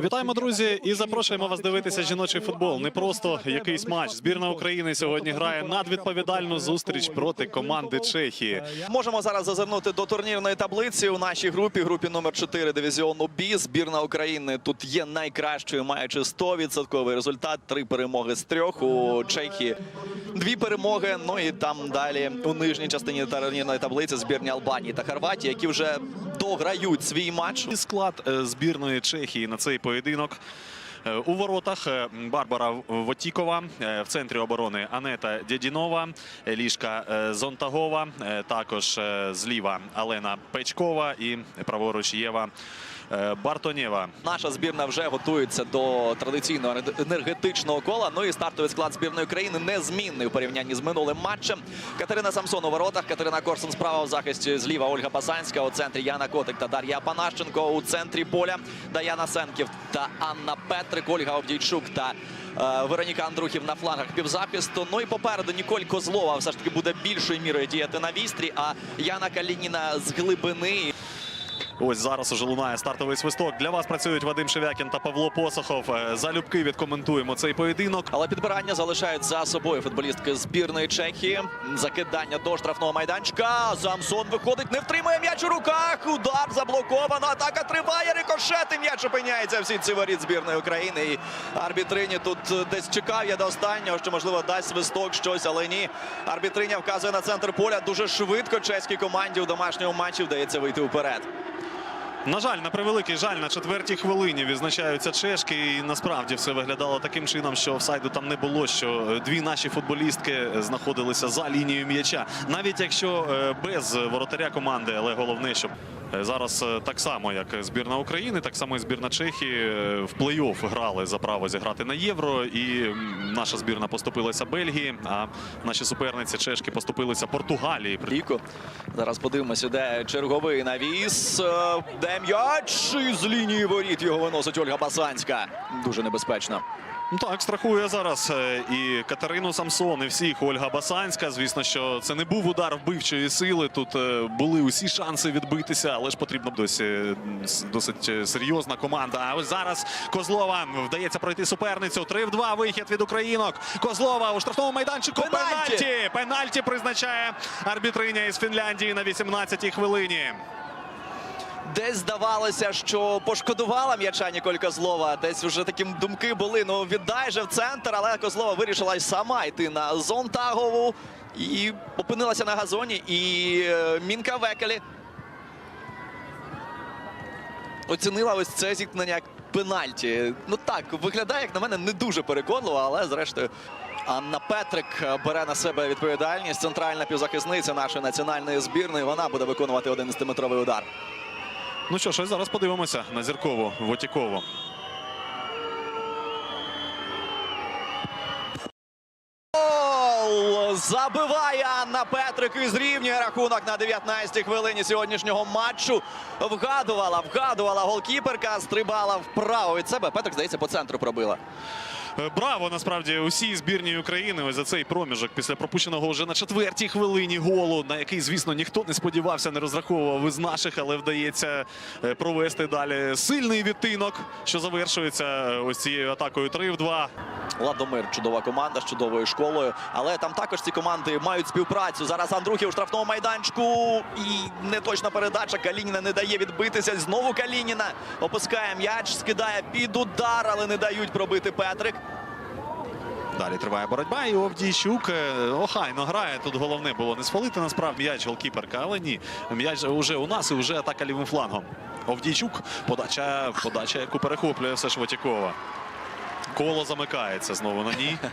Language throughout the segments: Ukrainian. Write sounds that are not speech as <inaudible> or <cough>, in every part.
Вітаємо, друзі, і запрошуємо вас дивитися жіночий футбол. Не просто якийсь матч. Збірна України сьогодні грає надвідповідальну зустріч проти команди Чехії. Можемо зараз зазирнути до турнірної таблиці у нашій групі, групі номер 4 дивізіону Бі. Збірна України тут є найкращою, маючи 100% результат. Три перемоги з трьох у Чехії. Дві перемоги. Ну і там далі у нижній частині турнірної таблиці збірні Албанії та Хорватії, які вже дограють свій матч. І склад е, збірної Чехії на цей поєдинок. Е, У воротах е, Барбара Вотікова, е, в центрі оборони Анета Дєдінова, Лішка е, Зонтагова, також зліва Алена Печкова і праворуч Єва Бартонєва. Наша збірна вже готується до традиційного енергетичного кола. Ну і стартовий склад збірної країни незмінний у порівнянні з минулим матчем. Катерина Самсон у воротах, Катерина Корсун справа в захисті зліва Ольга Басанська. У центрі Яна Котик та Дар'я Панащенко. У центрі поля Даяна Сенків та Анна Петрик, Ольга Овдійчук та е, Вероніка Андрухів на флангах півзапісту. Ну і попереду Ніколь Козлова все ж таки буде більшою мірою діяти на вістрі. А Яна Калініна з глибини. Ось зараз уже лунає стартовий свисток. Для вас працюють Вадим Шевякін та Павло Посохов. Е, Залюбки відкоментуємо цей поєдинок. Але підбирання залишають за собою футболістки збірної Чехії. Закидання до штрафного майданчика. Самсон виходить, не втримує м'яч у руках. Удар заблоковано. Атака триває. Рикошет і м'яч опиняється в сітці воріт збірної України. І арбітрині тут е, десь чекав я до останнього, що можливо дасть свисток щось, але ні. Арбітриня вказує на центр поля. Дуже швидко чеській команді у домашньому матчі вдається вийти вперед. На жаль, на превеликий жаль, на четвертій хвилині відзначаються чешки. І насправді все виглядало таким чином, що офсайду там не було. Що дві наші футболістки знаходилися за лінією м'яча. Навіть якщо е, без воротаря команди, але головне, щоб е, зараз е, так само, як збірна України, так само і збірна Чехії е, в плей-офф грали за право зіграти на євро. І наша збірна поступилася Бельгії, а наші суперниці чешки поступилися Португалії. Ріко. Зараз подивимося, де черговий навіс. Е, Де м'яч з лінії воріт його виносить Ольга Басанська. Дуже небезпечно. Ну Так, страхує зараз е, і Катерину Самсон, і всіх Ольга Басанська. Звісно, що це не був удар вбивчої сили. Тут е, були усі шанси відбитися, але ж потрібно досі досить е, серйозна команда. А ось зараз Козлова вдається пройти суперницю. 3 в 2 вихід від українок. Козлова у штрафному майданчику. Пенальті, Пенальті призначає арбітриня із Фінляндії на 18-й хвилині. Десь здавалося, що пошкодувала м'яча Ніколь Козлова. Десь вже такі думки були. Ну віддай же в центр, але Козлова вирішила сама йти на Зонтагову. І опинилася на газоні. І е, Мінка Векелі оцінила ось це зіткнення як пенальті. Ну так, виглядає, як на мене, не дуже переконливо, але зрештою. Анна Петрик бере на себе відповідальність. Центральна півзахисниця нашої національної збірної. Вона буде виконувати 11-метровий удар. Ну що ж, зараз подивимося на зіркову Вотікову. Забиває Анна Петрик і зрівнює рахунок на 19-й хвилині сьогоднішнього матчу. Вгадувала, вгадувала голкіперка, стрибала вправо від себе. Петрик, здається, по центру пробила. Е, Браво насправді усій збірній України за цей проміжок після пропущеного вже на четвертій хвилині голу, на який, звісно, ніхто не сподівався, не розраховував із наших, але вдається е, провести далі сильний відтинок, що завершується е, ось цією атакою 3 в 2. Ладомир чудова команда з чудовою школою. Але там також ці команди мають співпрацю. Зараз Андрухів у штрафному майданчику. І неточна передача. Калініна не дає відбитися. Знову Калініна опускає м'яч, скидає під удар, але не дають пробити Петрик. Далі триває боротьба. І Овдійчук е, охайно грає. Тут головне було не сфалити насправді м'яч голкіперка, але ні. М'яч вже у нас і вже атака лівим флангом. Овдійчук, подача, подача, яку перехоплює все ж Вотякова. Коло замикається знову на ній. <laughs>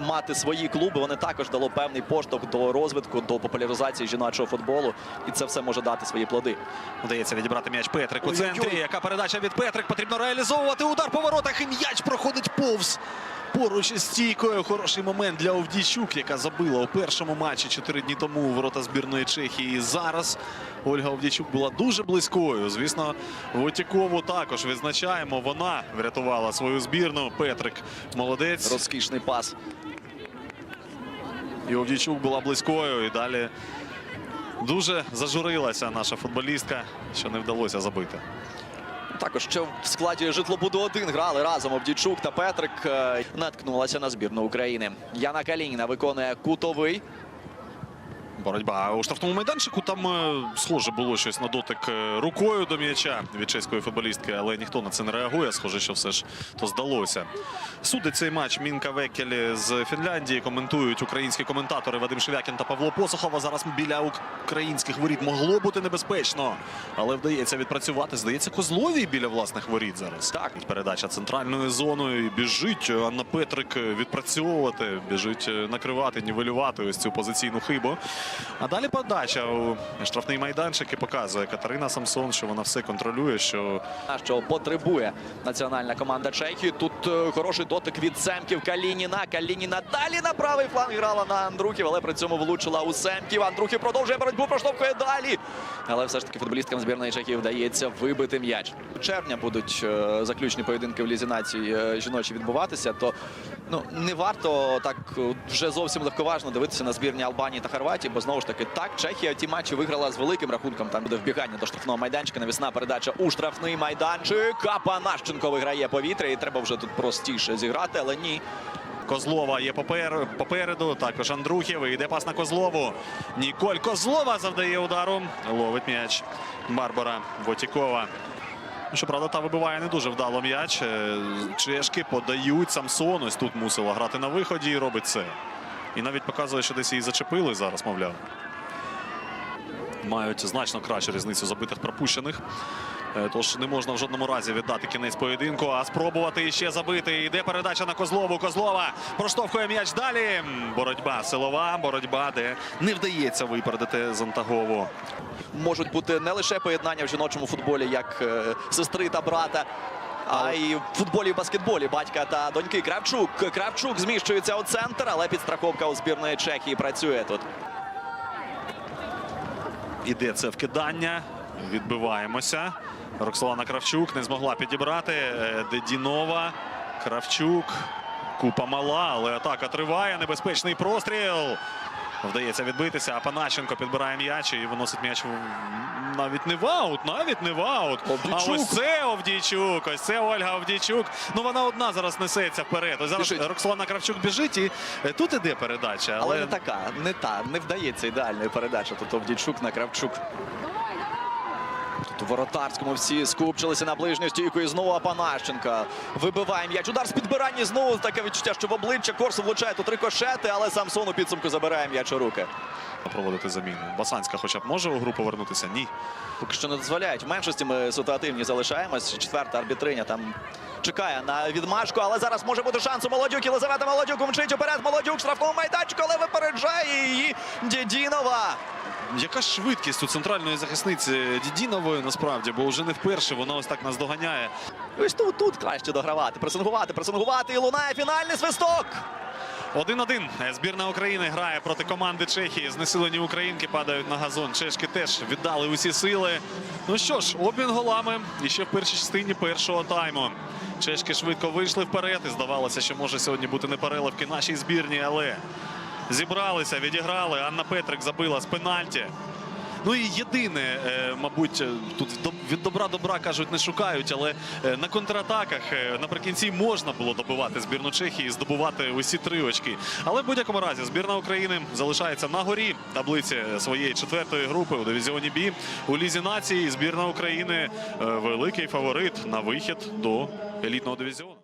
мати свої клуби, вони також дало певний поштовх до розвитку, до популяризації жіночого футболу. І це все може дати свої плоди. Вдається відібрати м'яч Петрик у центрі. Яка передача від Петрик? Потрібно реалізовувати удар по воротах. І м'яч проходить повз. Поруч із стійкою. Хороший момент для Овдійчук, яка забила у першому матчі чотири дні тому у ворота збірної Чехії. І зараз Ольга Овдійчук була дуже близькою. Звісно, Вотякову також відзначаємо. Вона врятувала свою збірну. Петрик молодець. Розкішний пас. І Овдійчук була близькою. І далі дуже зажурилася наша футболістка, що не вдалося забити. Також ще в складі житлобуду 1 грали разом Овдійчук та Петрик. Е, Наткнулася на збірну України. Яна Калініна виконує кутовий. Боротьба у штрафному майданчику. Там е, схоже було щось на дотик е, рукою до м'яча від чеської футболістки, але ніхто на це не реагує. Схоже, що все ж то здалося. Судить цей матч Мінка Векелі з Фінляндії. Коментують українські коментатори Вадим Шевякін та Павло Посохов. А зараз біля українських воріт могло бути небезпечно, але вдається відпрацювати. Здається, Козловій біля власних воріт зараз. Так. передача центральною зоною. Біжить Анна Петрик відпрацьовувати, біжить е, накривати, нівелювати ось цю позиційну хибу. А далі подача у штрафний майданчик і показує Катерина Самсон, що вона все контролює. Що що потребує національна команда Чехії. Тут е, хороший дотик від Семків. Калініна. Калініна далі на правий фланг грала на Андрухів, але при цьому влучила у Семків. Андрухів продовжує боротьбу, проштовхує далі. Але все ж таки футболісткам збірної Чехії вдається вибити м'яч. У Червня будуть е, заключні поєдинки в Лізі націй е, жіночі відбуватися. То ну не варто так вже зовсім легковажно дивитися на збірні Албанії та Хорватії, бо знову ж таки так Чехія ті матчі виграла з великим рахунком. Там буде вбігання до штрафного майданчика. Навісна передача у штрафний майданчик. Капанащенко виграє повітря, і треба вже тут простіше зіграти, але ні. Козлова є попер, попереду. Також Андрухів. Йде пас на Козлову. Ніколь Козлова завдає удару. Ловить м'яч. Барбара Вотікова. Ну, Щоправда, та вибиває не дуже вдало м'яч. Е, Чешки подають Самсон. Ось тут мусила грати на виході і робить це. І навіть показує, що десь її зачепили зараз, мовляв. Мають значно кращу різницю забитих пропущених. Е, Тож не можна в жодному разі віддати кінець поєдинку, а спробувати іще забити. Йде передача на Козлову. Козлова проштовхує м'яч далі. Боротьба силова, боротьба, де не вдається випередити Зонтагову. Можуть бути не лише поєднання в жіночому футболі, як е, сестри та брата. А й в футболі і баскетболі батька та доньки Кравчук. Кравчук зміщується у центр, але підстраховка у збірної Чехії працює тут. Іде це вкидання. Відбиваємося. Роксолана Кравчук не змогла підібрати. Е, Дедінова. Кравчук. Купа мала, але атака триває. Небезпечний простріл. Вдається відбитися. А Панащенко підбирає м'яч і виносить м'яч навіть не в аут, навіть не в аут. Овдійчук. А ось це Овдійчук. Ось це Ольга Овдійчук. Ну вона одна зараз несеться вперед. Ось зараз Біжить. Роксолана Кравчук біжить і е, тут іде передача. Але не така, не та, не вдається ідеальної передача. Тут Овдійчук на Кравчук. Тут у воротарському всі скупчилися на ближню стійку і знову Апанащенка. Вибиває м'яч. Удар з підбирання знову таке відчуття, що в обличчя Корсу влучає тут рикошети, але Самсон у підсумку забирає м'яч у руки. проводити заміну. Басанська хоча б може у гру повернутися? Ні. Поки що не дозволяють. В меншості ми ситуативні залишаємось. Четверта арбітриня там чекає на відмашку, але зараз може бути шанс у Молодюк. Єлизавета Молодюк мчить уперед. Молодюк в штрафному майданчику, але випереджає її Дєдінова. Яка швидкість у центральної захисниці Дідінової насправді, бо вже не вперше вона ось так нас доганяє. Ось тут, тут краще догравати, пресингувати, пресингувати. І лунає фінальний свисток. 1-1. Збірна України грає проти команди Чехії. Знесилені українки падають на газон. Чешки теж віддали усі сили. Ну що ж, обмін голами і ще в першій частині першого тайму. Чешки швидко вийшли вперед. І здавалося, що може сьогодні бути непереливки нашій збірні, але зібралися, відіграли. Анна Петрик забила з пенальті. Ну і єдине, е, мабуть, е, тут від добра добра кажуть, не шукають, але е, на контратаках наприкінці можна було добивати збірну Чехії, і здобувати усі три очки. Але в будь-якому разі збірна України залишається на горі таблиці своєї четвертої групи у дивізіоні Бі у лізі нації. Збірна України великий фаворит на вихід до елітного дивізіону.